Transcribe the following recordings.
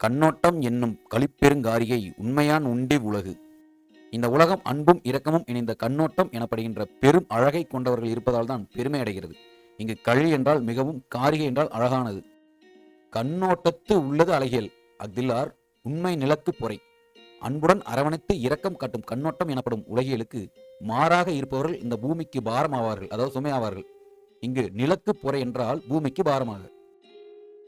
கண்ணோட்டம் என்னும் களிப்பெருங்காரியை உண்மையான் உண்டி உலகு. இந்த உலகம் அன்பும் இரக்கமும் இணைந்த கண்ணோட்டம் எனப்படுகின்ற பெரும் அழகை கொண்டவர்கள் இருப்பதால் தான் பெருமை அடைகிறது. இங்கு கழி என்றால் மிகவும் காரிகை என்றால் அழகானது. கண்ணோட்டத்து உள்ளது அழகியல். அக்தில்லார் உண்மை நிலத்து பொறை. அன்புடன் அரவணைத்து இரக்கம் காட்டும் கண்ணோட்டம் எனப்படும் உலகியலுக்கு மாறாக இருப்பவர்கள் இந்த பூமிக்கு பாரமாவார்கள் அதாவது சுமையாவார்கள். இங்கு நிலக்கு பொறை என்றால் பூமிக்கு பாரமாக.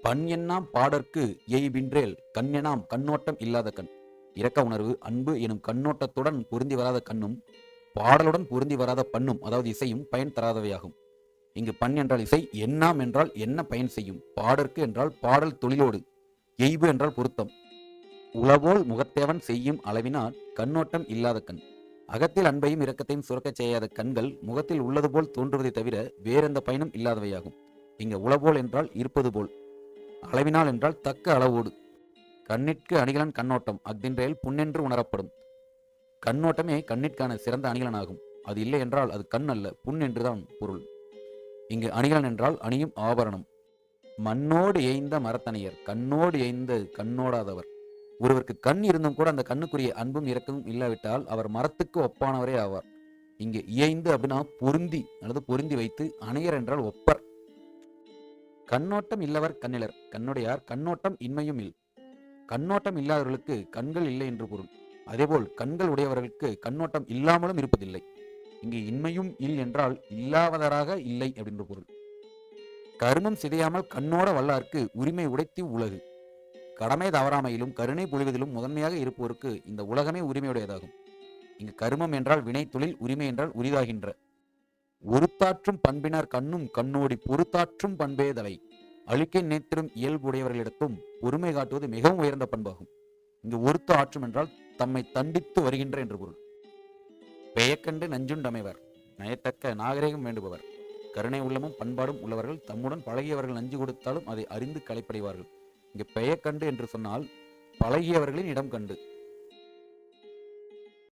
பண் எண்ணாம் பாடற்கு எய்வின்றேல் கண் எண்ணாம் கண்ணோட்டம் இல்லாத கண். இரக்க உணர்வு அன்பு எனும் கண்ணோட்டத்துடன் பொருந்தி வராத கண்ணும் பாடலுடன் பொருந்தி வராத பண்ணும் அதாவது இசையும் பயன் தராதவையாகும். இங்கு பண் என்றால் இசை எண்ணாம் என்றால் என்ன பயன் செய்யும்? பாடற்கு என்றால் பாடல் தொழிலோடு எய்வு என்றால் பொருத்தம். உளவோல் முகத்தேவன் செய்யும் அளவினால் கண்ணோட்டம் இல்லாத கண். அகத்தில் அன்பையும் இரக்கத்தையும் சுரக்கச் செய்யாத கண்கள் முகத்தில் உள்ளது போல் தோன்றுவதை தவிர வேறெந்த பயனும் இல்லாதவையாகும். இங்கு உளவோல் என்றால் இருப்பது போல் அளவினால் என்றால் தக்க அளவோடு. கண்ணிற்கு அணிகலன் கண்ணோட்டம் அஃதென்றேல் புண்ணென்று உணரப்படும். கண்ணோட்டமே கண்ணிற்கான சிறந்த அணிகலனாகும். அது இல்லை என்றால் அது கண் அல்ல புண் என்றுதான் பொருள். இங்கு அணிகலன் என்றால் அணியும் ஆபரணம். மண்ணோடு ஏய்ந்த மரத்தணியர் கண்ணோடு ஏய்ந்த கண்ணோடாதவர். ஒருவருக்கு கண் இருந்தும் கூட அந்த கண்ணுக்குரிய அன்பும் இரக்கமும் இல்லாவிட்டால் அவர் மரத்துக்கு ஒப்பானவரே ஆவார். இங்கு இயைந்து அப்படின்னா பொருந்தி அல்லது பொருந்தி வைத்து அணையர் என்றால் ஒப்பர். கண்ணோட்டம் இல்லவர் கண்ணிலர் கண்ணுடையார் கண்ணோட்டம் இன்மையும் இல். கண்ணோட்டம் இல்லாதவர்களுக்கு கண்கள் இல்லை என்று பொருள். அதேபோல் கண்கள் உடையவர்களுக்கு கண்ணோட்டம் இல்லாமலும் இருப்பதில்லை. இங்கு இன்மையும் இல் என்றால் இல்லாதவராக இல்லை அப்படின்ற பொருள். கருமம் சிதையாமல் கண்ணோட வல்லார்க்கு உரிமை உடைத்து உலகு. கடமை தவறாமையிலும் கருணை பொழிவதிலும் முதன்மையாக இருப்போருக்கு இந்த உலகமே உரிமையுடையதாகும். இங்கு கருமம் என்றால் வினை தொழில் உரிமை என்றால் உரிதாகின்ற. உருத்தாற்றும் பண்பினர் கண்ணும் கண்ணோடி பொறுத்தாற்றும் பண்பேதலை. அழுக்கை நேத்திரும் இயல்புடையவர்களிடத்தும் பொறுமை காட்டுவது மிகவும் உயர்ந்த பண்பாகும். இங்கு ஒருத்த ஆற்றும் என்றால் தம்மை தண்டித்து வருகின்ற என்று பொருள். பெயக்கண்டு நஞ்சுண்டமைவர் நயத்தக்க நாகரிகம் வேண்டுபவர். கருணை உள்ளமும் பண்பாடும் உள்ளவர்கள் தம்முடன் பழகியவர்கள் நஞ்சு கொடுத்தாலும் அதை அறிந்து களைப்படைவார்கள். இங்கு பெயக்கண்டு என்று சொன்னால் பழகியவர்களின் இடம் கண்டு.